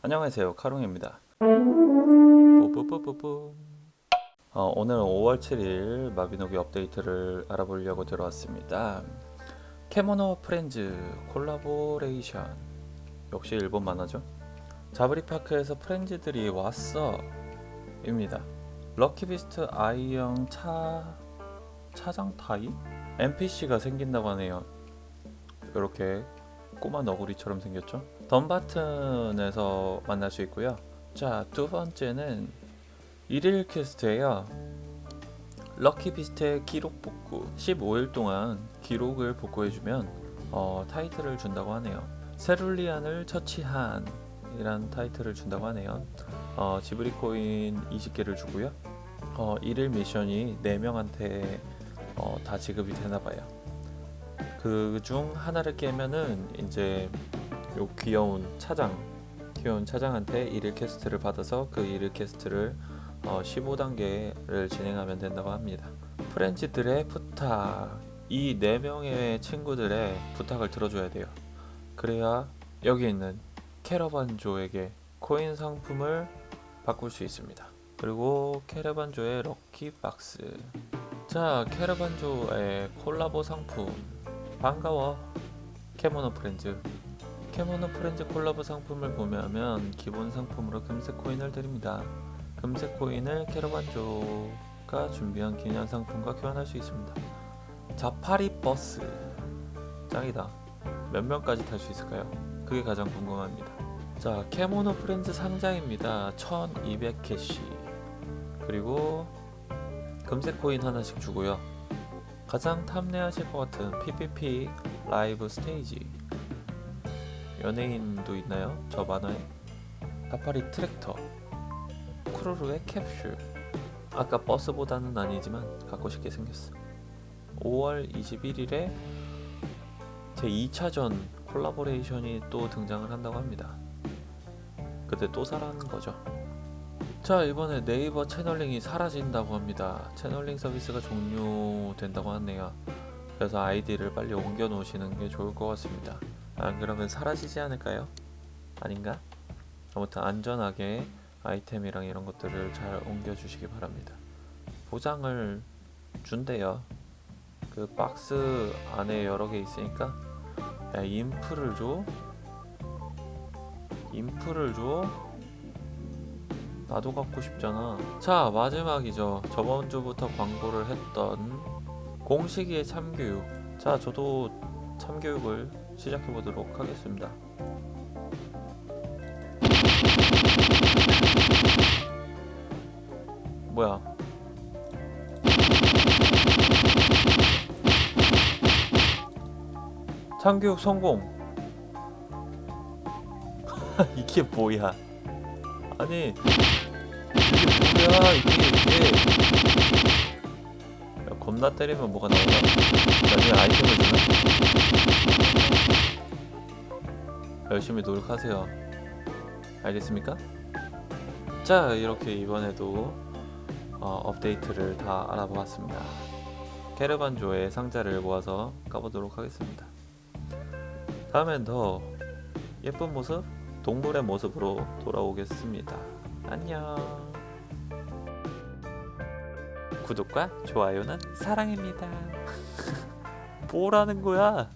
안녕하세요. 카롱입니다. 뽀뽀뽀뽀뽀 어, 오늘은 5월 7일 마비노기 업데이트를 알아보려고 들어왔습니다. 캐모노 프렌즈 콜라보레이션. 역시 일본 만화죠? 자브리파크에서 프렌즈들이 왔어 입니다. 럭키비스트 아이형 차 차장 타이? NPC가 생긴다고 하네요. 이렇게 꼬마 너구리처럼 생겼죠? 덤바튼에서 만날 수 있고요. 자 두 번째는 일일 퀘스트예요. 럭키 비스트의 기록 복구. 15일 동안 기록을 복구해주면 어, 타이틀을 준다고 하네요. 세룰리안을 처치한 이란 타이틀을 준다고 하네요. 어, 지브리 코인 20개를 주고요. 어, 일일 미션이 4명한테 어, 다 지급이 되나봐요 그 중 하나를 깨면은 이제 요 귀여운 차장 귀여운 차장한테 일일 퀘스트를 받아서 그 일일 퀘스트를 어, 15단계를 진행하면 된다고 합니다. 프렌즈들의 부탁 이 네 명의 친구들의 부탁을 들어줘야 돼요. 그래야 여기 있는 캐러반조에게 코인 상품을 바꿀 수 있습니다. 그리고 캐러반조의 럭키 박스. 자, 캐러반조의 콜라보 상품 반가워. 캐모노 프렌즈. 캐모노 프렌즈 콜라보 상품을 보면 기본 상품으로 금색 코인을 드립니다. 금색 코인을 캐러반조가 준비한 기념 상품과 교환할 수 있습니다. 자파리 버스 짱이다. 몇 명까지 탈 수 있을까요? 그게 가장 궁금합니다. 자, 캐모노 프렌즈 상장입니다. 1200캐시. 그리고 금색 코인 하나씩 주고요. 가장 탐내하실 것 같은 PPP 라이브 스테이지. 연예인도 있나요? 저 만화에? 사파리 트랙터. 크루르의 캡슐. 아까 버스보다는 아니지만 갖고 싶게 생겼어. 5월 21일에 제 2차전 콜라보레이션이 또 등장을 한다고 합니다. 그때 또 사라는 거죠. 자 이번에 네이버 채널링이 사라진다고 합니다. 채널링 서비스가 종료된다고 하네요. 그래서 아이디를 빨리 옮겨 놓으시는 게 좋을 것 같습니다. 안 그러면 사라지지 않을까요? 아닌가? 아무튼 안전하게 아이템이랑 이런 것들을 잘 옮겨 주시기 바랍니다. 보장을 준대요. 그 박스 안에 여러 개 있으니까 야 인프를 줘? 인프를 줘? 나도 갖고 싶잖아. 자 마지막이죠. 저번 주부터 광고를 했던 공식의 참교육. 자 저도 참교육을 시작해 보도록 하겠습니다. 뭐야? 참교육 성공. 이게 뭐야? 아니 이게 뭐야 이게 이게 야, 겁나 때리면 뭐가 나오나? 나중에 아이템을 주나? 열심히 노력하세요. 알겠습니까? 자 이렇게 이번에도 어, 업데이트를 다 알아보았습니다. 캐르반조의 상자를 모아서 까보도록 하겠습니다. 다음엔 더 예쁜 모습, 동물의 모습으로 돌아오겠습니다. 안녕. 구독과 좋아요는 사랑입니다. 뭐라는 거야?